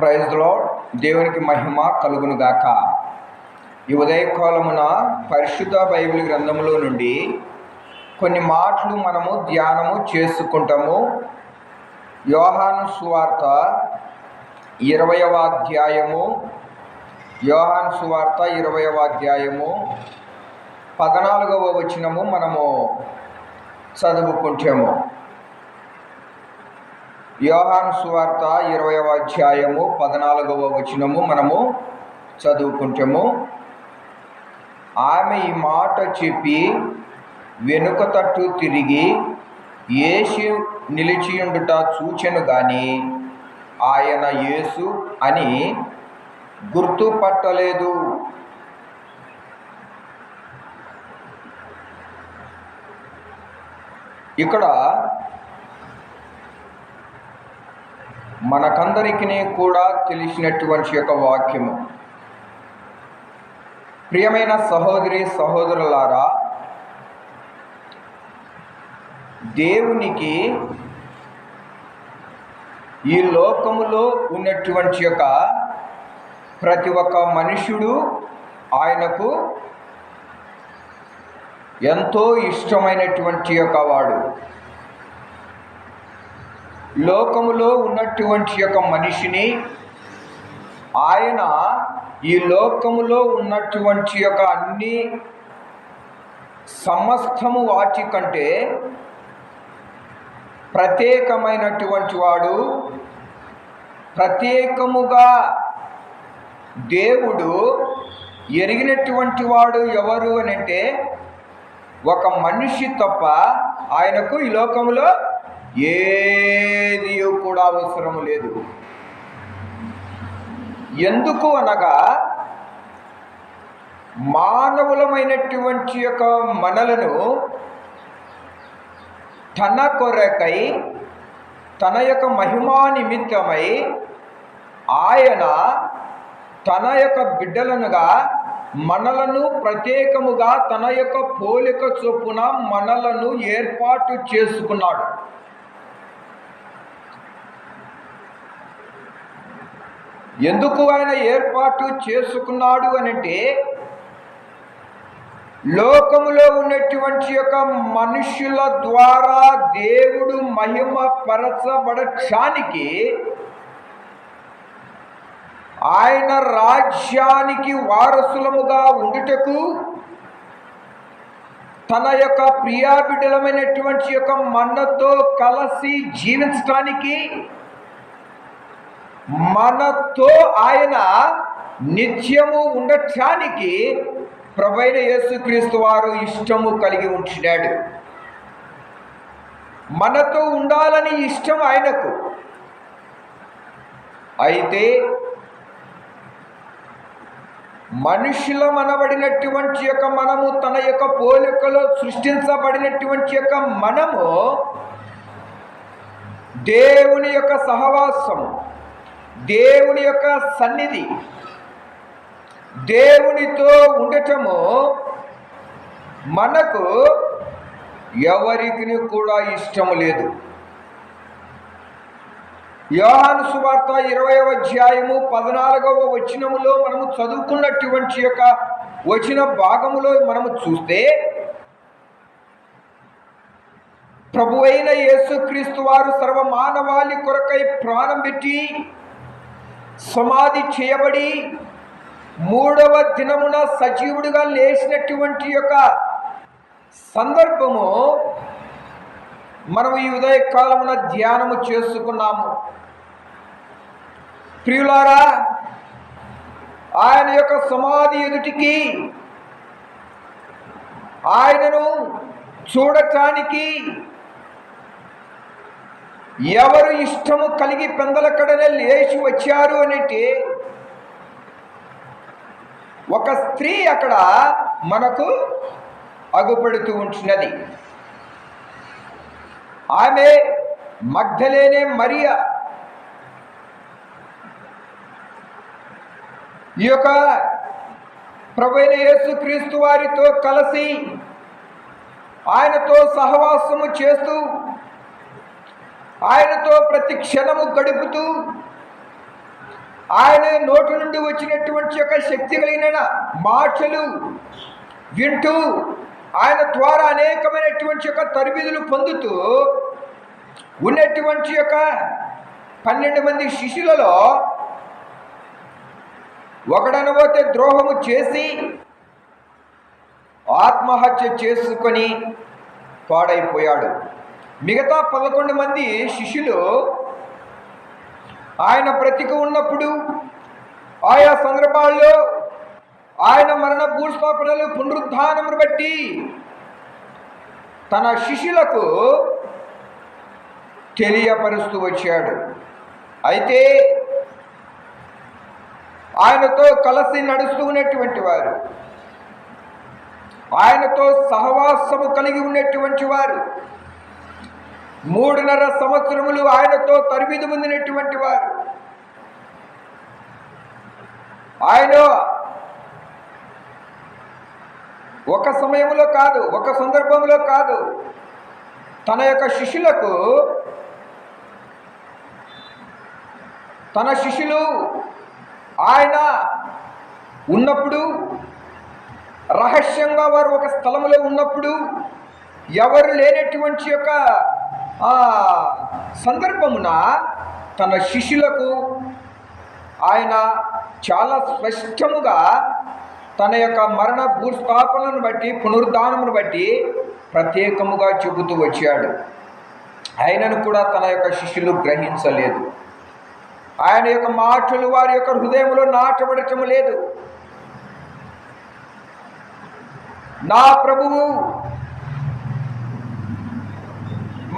ప్రైజ్లో దేవునికి మహిమ కలుగునుగాక. ఈ ఉదయకాలమున పరిశుద్ధ బైబిల్ గ్రంథంలో నుండి కొన్ని మాటలు మనము ధ్యానము చేసుకుంటాము. యోహాను సువార్త ఇరవయవ అధ్యాయము. యోహాను సువార్త ఇరవయవ అధ్యాయము. పద్నాలుగవ వచనము మనము చదువుకుంటాము. యోహాను సువార్త ఇరవయవ అధ్యాయము పద్నాలుగవ వచనము మనము చదువుకుంటాము. ఆమె ఈ మాట చెప్పి వెనుక తట్టు తిరిగి యేసు నిలిచియుండుట చూచెను గాని ఆయన యేసు అని గుర్తుపట్టలేదు. ఇక్కడ మనకందరికీ కూడా తెలిసినటువంటి యొక్క వాక్యము. ప్రియమైన సహోదరి సహోదరులారా దేవునికి ఈ లోకములో ఉన్నటువంటి యొక్క ప్రతి ఒక్క మనుషుడు ఆయనకు ఎంతో ఇష్టమైనటువంటి యొక్క వాడు. లోకములో ఉన్నటువంటి యొక్క మనిషిని ఆయన ఈ లోకములో ఉన్నటువంటి యొక్క అన్ని సమస్తము వాటి కంటే ప్రత్యేకమైనటువంటి వాడు. ప్రత్యేకముగా దేవుడు ఎరిగినటువంటి వాడు ఎవరు అని అంటే ఒక మనిషి తప్ప ఆయనకు ఈ లోకములో ఏది కూడా అవసరము లేదు. ఎందుకు అనగా మానవులమైనటువంటి యొక్క మనలను తన కొరకై తన యొక్క మహిమా నిమిత్తమై ఆయన తన యొక్క బిడ్డలనుగా మనలను ప్రత్యేకముగా తన యొక్క పోలిక చొప్పున మనలను ఏర్పాటు చేసుకున్నాడు. ఎందుకు ఆయన ఏర్పాటు చేసుకున్నాడు అని అంటే లోకములో ఉన్నటువంటి యొక్క మనుషుల ద్వారా దేవుడు మహిమ పరచబడటానికి ఆయన రాజ్యానికి వారసులముగా ఉండుటకు తన యొక్క ప్రియాబిడ్డలమైనటువంటి యొక్క మన్నతో కలిసి జీవించటానికి మనతో ఆయన నిత్యము ఉండటానికి ప్రభైన యేసుక్రీస్తు వారు ఇష్టము కలిగి ఉంచినాడు. మనతో ఉండాలని ఇష్టం ఆయనకు. అయితే మనుషులమనబడినటువంటి యొక్క మనము తన యొక్క పోలికలో సృష్టించబడినటువంటి యొక్క మనము దేవుని యొక్క సహవాసము దేవుని యొక్క సన్నిధి. దేవునితో ఉండటము మనకు ఎవరికి కూడా ఇష్టం లేదు. యోహాను సువార్త ఇరవై అధ్యాయము పద్నాలుగవ వచనములో మనము చదువుకున్నటువంటి యొక్క వచ్చిన భాగములో మనము చూస్తే ప్రభు అయిన యేసుక్రీస్తు వారు సర్వ మానవాళి కొరకై ప్రాణం పెట్టి సమాధి చేయబడి మూడవ దినమున సజీవుడిగా లేచినటువంటి యొక్క సందర్భము మనం ఈ ఉదయకాలమున ధ్యానము చేసుకున్నాము. ప్రియులారా ఆయన యొక్క సమాధి ఎదుటికి ఆయనను చూడటానికి ఎవరు ఇష్టము కలిగి పెందలక్కడనే లేచి వచ్చారు అనేటి ఒక స్త్రీ అక్కడ మనకు అగుపడుతూ ఉంటున్నది. ఆమె మగ్ధలేనే మరియ. ఈ యొక్క ప్రభైన యేసుక్రీస్తు వారితో కలిసి ఆయనతో సహవాసము చేస్తూ ఆయనతో ప్రతి క్షణము గడుపుతూ ఆయన నోటి నుండి వచ్చినటువంటి యొక్క శక్తి కలిగిన మాటలు వింటూ ఆయన ద్వారా అనేకమైనటువంటి యొక్క తరబిదులు పొందుతూ ఉన్నటువంటి యొక్క పన్నెండు మంది శిష్యులలో ఒకడనబోతే ద్రోహము చేసి ఆత్మహత్య చేసుకొని పాడైపోయాడు. మిగతా పదకొండు మంది శిష్యులు ఆయన బ్రతికి ఉన్నప్పుడు ఆయా సందర్భాల్లో ఆయన మరణ భూస్థాపనలు పునరుద్ధానమును బట్టి తన శిష్యులకు తెలియపరుస్తూ వచ్చాడు. అయితే ఆయనతో కలిసి నడుస్తూ ఉన్నటువంటి వారు ఆయనతో సహవాసము కలిగి ఉన్నటువంటి వారు మూడున్నర సంవత్సరములు ఆయనతో తరిమిది పొందినటువంటి వారు. ఆయన ఒక సమయంలో కాదు ఒక సందర్భంలో కాదు తన యొక్క శిష్యులకు తన శిష్యులు ఆయన ఉన్నప్పుడు రహస్యంగా వారు ఒక స్థలంలో ఉన్నప్పుడు ఎవరు లేనటువంటి యొక్క ఆ సందర్భమున తన శిష్యులకు ఆయన చాలా స్పష్టముగా తన యొక్క మరణ భూస్థాపనను బట్టి పునరుద్ధానమును బట్టి ప్రత్యేకముగా చెబుతూ వచ్చాడు. ఆయనను కూడా తన యొక్క శిష్యులు గ్రహించలేదు. ఆయన యొక్క మాటలు వారి యొక్క హృదయంలో నాటబడటం లేదు. నా ప్రభువు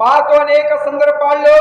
మాతో అనేక సందర్భాల్లో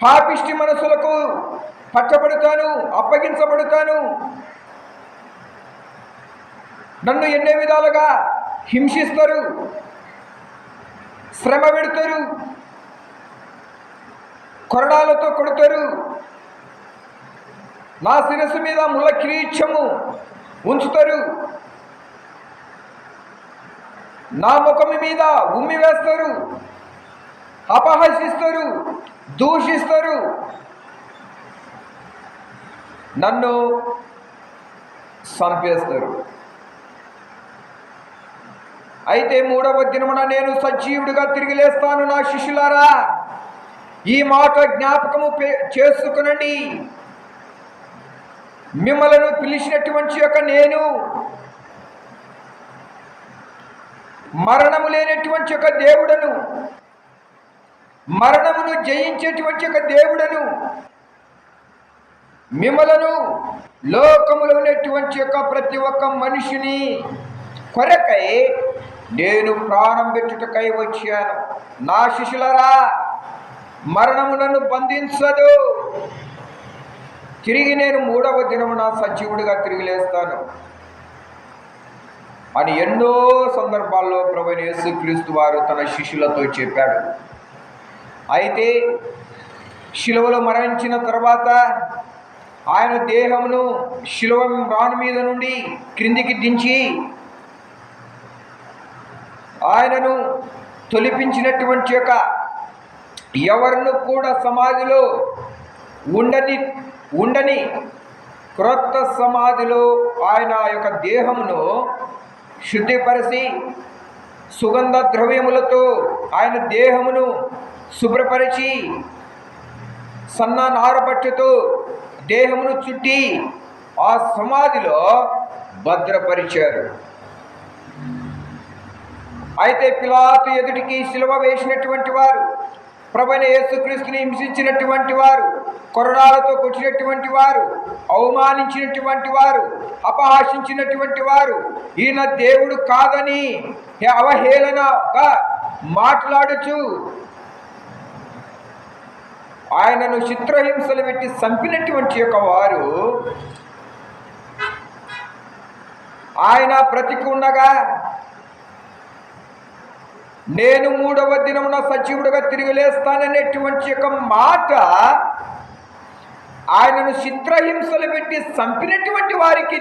పాపిష్టి మనసులకు పట్టబడతాను అప్పగించబడతాను. నన్ను ఎన్నో విధాలుగా హింసిస్తారు శ్రమ పెడతారు కొరడాలతో కొడతారు. నా శిరస్సు మీద ముళ్ళ కిరీక్షము ఉంచుతారు. నా ముఖం మీద ఉమ్మి వేస్తారు అపహసిస్తారు దూషిస్తారు. నన్ను చంపేస్తారు. అయితే మూడవ దినమున నేను సజీవుడిగా తిరిగి లేస్తాను నా శిష్యులారా. ఈ మాట జ్ఞాపకము పే- చేసుకునండి. మిమ్మలను పిలిచినటువంటి యొక్క నేను మరణము లేనటువంటి యొక్క దేవుడను మరణమును జయించేటువంటి యొక్క దేవుడను మిమ్మలను లోకములో ఉన్నటువంటి యొక్క ప్రతి ఒక్క మనిషిని కొరకై నేను ప్రాణం పెట్టుటకై వచ్చాను. నా శిష్యులరా మరణము నన్ను బంధించదు. తిరిగి నేను మూడవ దినమున సజీవుడిగా తిరిగి లేస్తాను. అని ఎన్నో సందర్భాల్లో ప్రభు యేసుక్రీస్తు వారు తన శిష్యులతో చెప్పాడు. అయితే శిలువలో మరణించిన తర్వాత ఆయన దేహమును శిలువ రాను మీద నుండి క్రిందికి దించి ఆయనను తొలిపించినటువంటి యొక్క ఎవరిను కూడా సమాధిలో ఉండని ఉండని క్రొత్త సమాధిలో ఆయన యొక్క దేహమును శుద్ధిపరిచి సుగంధ ద్రవ్యములతో ఆయన దేహమును శుభ్రపరిచి సన్న నారబట్టతో దేహమును చుట్టి ఆ సమాధిలో భద్రపరిచారు. అయితే పిలాతు ఎదుటికి శిలవ వేసినటువంటి వారు ప్రభైన యేసుక్రీస్తుని హింసించినటువంటి వారు కొరడాలతో కొట్టినటువంటి వారు అవమానించినటువంటి వారు అపహాసించినటువంటి వారు ఈయన దేవుడు కాదని అవహేళనగా మాట్లాడుచు. ఆయనను చిత్రహింసలు పెట్టి చంపినటువంటి యొక్క వారు ఆయన బ్రతికుండగా నేను మూడవ దినమున సజీవుడుగా తిరిగి లేస్తాననేటువంటి యొక్క మాట ఆయనను చిత్రహింసలు పెట్టి చంపినటువంటి వారికి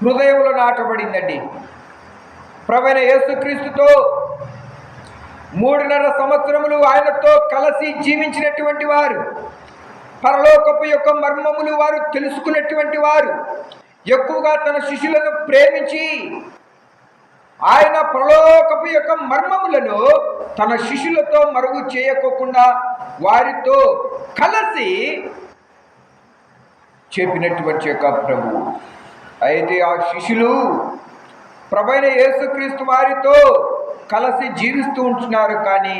హృదయంలో నాటబడిందండి. ప్రవణ యేసుక్రీస్తుతో మూడున్నర సంవత్సరములు ఆయనతో కలిసి జీవించినటువంటి వారు పరలోకపు యొక్క మర్మములు వారు తెలుసుకున్నటువంటి వారు ఎక్కువగా తన శిష్యులను ప్రేమించి ఆయన పరలోకపు యొక్క మర్మములను తన శిష్యులతో మరుగు చేయకోకుండా వారితో కలిసి చెప్పినటువంటి యొక్క ప్రభు అయితే ఆ శిష్యులు ప్రభైన యేసుక్రీస్తు వారితో కలిసి జీవిస్తూ ఉంటున్నారు. కానీ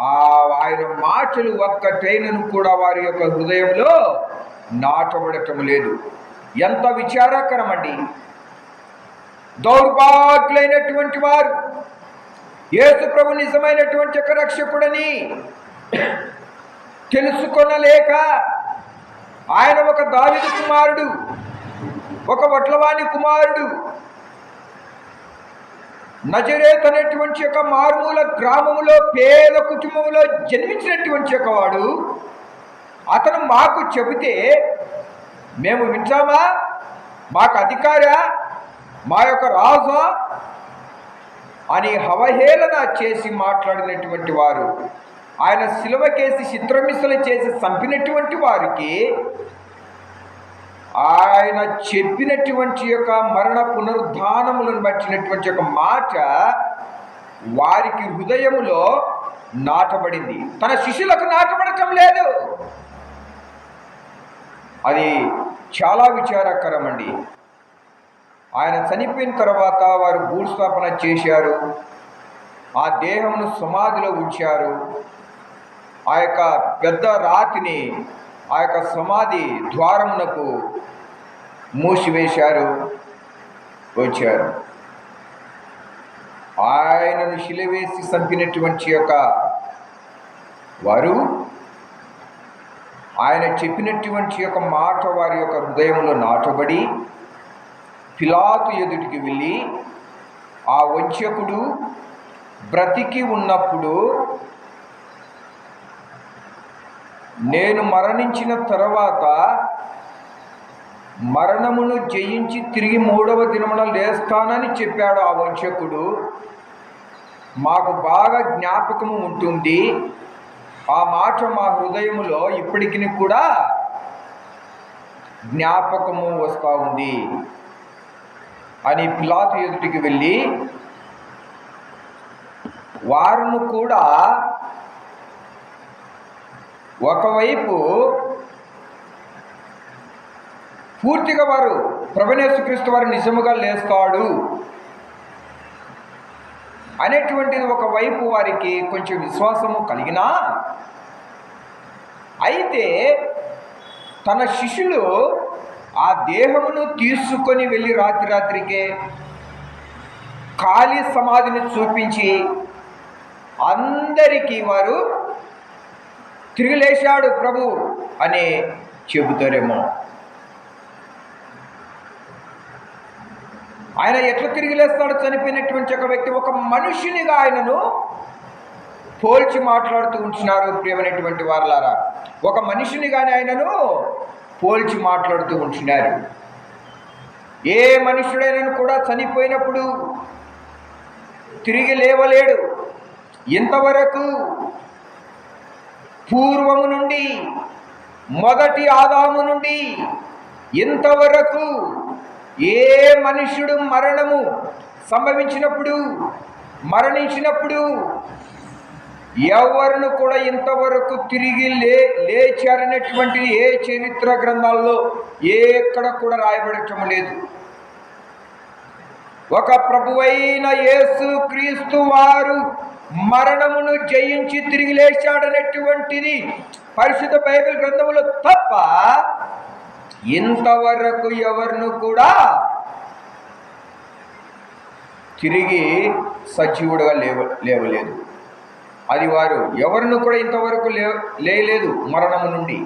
ఆ ఆయన మాటలు ఒక్క ఒక్కటైనను కూడా వారి యొక్క హృదయంలో నాటబడటం లేదు. ఎంత విచారకరమండి. దౌర్భాగ్యులైనటువంటి వారు యేసు ప్రభు నిజమైనటువంటి ఒక రక్షకుడని తెలుసుకొనలేక ఆయన ఒక దావిదు కుమారుడు ఒక వడ్లవాణి కుమారుడు. నజరేత్ అనేటువంటి యొక్క మారుమూల గ్రామంలో పేద కుటుంబంలో జన్మించినటువంటి యొక్క వాడు అతను మాకు చెబితే మేము వింటామా? మాకు అధికారా? మా యొక్క రాజా? అని హవహేళన చేసి మాట్లాడినటువంటి వారు. ఆయన సిలువకేసి చిత్రమిసలు చేసి చంపినటువంటి వారికి ఆయన చెప్పినటువంటి యొక్క మరణ పునరుద్ధానములను బట్టినటువంటి ఒక మాట వారికి హృదయములో నాటబడింది. తన శిష్యులకు నాటబడటం లేదు. అది చాలా విచారకరం అండి ఆయన చనిపోయిన తర్వాత వారు భూస్థాపన చేశారు. ఆ దేహమును సమాధిలో ఉంచారు. ఆ యొక్క పెద్ద రాతిని ఆ యొక్క సమాధి ద్వారమునకు మూసివేశారు వచ్చారు. ఆయనను శిలవేసి చంపినటువంటి యొక్క వారు ఆయన చెప్పినటువంటి యొక్క మాట వారి యొక్క హృదయంలో నాటబడి పిలాతు ఎదుటికి వెళ్ళి ఆ వంచకుడు బ్రతికి ఉన్నప్పుడు నేను మరణించిన తర్వాత మరణమును జయించి తిరిగి మూడవ దినమున లేస్తానని చెప్పాడు ఆ వంశకుడు. మాకు బాగా జ్ఞాపకము ఉంటుంది. ఆ మాట మా హృదయములో ఇప్పటికి కూడా జ్ఞాపకము వస్తూ ఉంది అని పిలాతు ఎదుటికి వెళ్ళి వారును కూడా ఒకవైపు పూర్తిగా వారు ప్రభనేసుక్రీస్తు వారు నిజముగా లేస్తాడు అనేటువంటిది ఒకవైపు వారికి కొంచెం విశ్వాసము కలిగినా అయితే తన శిష్యులు ఆ దేహమును తీసుకొని వెళ్ళి రాత్రి రాత్రికే ఖాళీ సమాధిని చూపించి అందరికీ వారు తిరిగి లేచాడు ప్రభు అని చెబుతారేమో. ఆయన ఎట్లా తిరిగి లేస్తాడు చనిపోయినటువంటి ఒక వ్యక్తి ఒక మనుషునిగా ఆయనను పోల్చి మాట్లాడుతూ ఉంటున్నారు ప్రియమైనటువంటి వారలారా. ఒక మనిషినిగానే ఆయనను పోల్చి మాట్లాడుతూ ఉంటున్నారు. ఏ మనుషుడైనను కూడా చనిపోయినప్పుడు తిరిగి లేవలేడు. ఇంతవరకు పూర్వము నుండి మొదటి ఆదాము నుండి ఇంతవరకు ఏ మనుష్యుడు మరణము సంభవించినప్పుడు మరణించినప్పుడు ఎవరిని కూడా ఇంతవరకు తిరిగి లే లేచారనేటువంటి ఏ చరిత్ర గ్రంథాల్లో ఎక్కడ కూడా రాయబడటం లేదు. ఒక ప్రభువైన యేసు క్రీస్తు వారు మరణమును జయించి తిరిగి లేచాడనేటువంటిది పరిశుద్ధ బైబిల్ గ్రంథములో తప్ప ఇంతవరకు ఎవరిను కూడా తిరిగి సజీవుడుగా లేవ లేవలేదు. అది వారు ఎవరిని కూడా ఇంతవరకు లే లేయలేదు మరణము నుండి.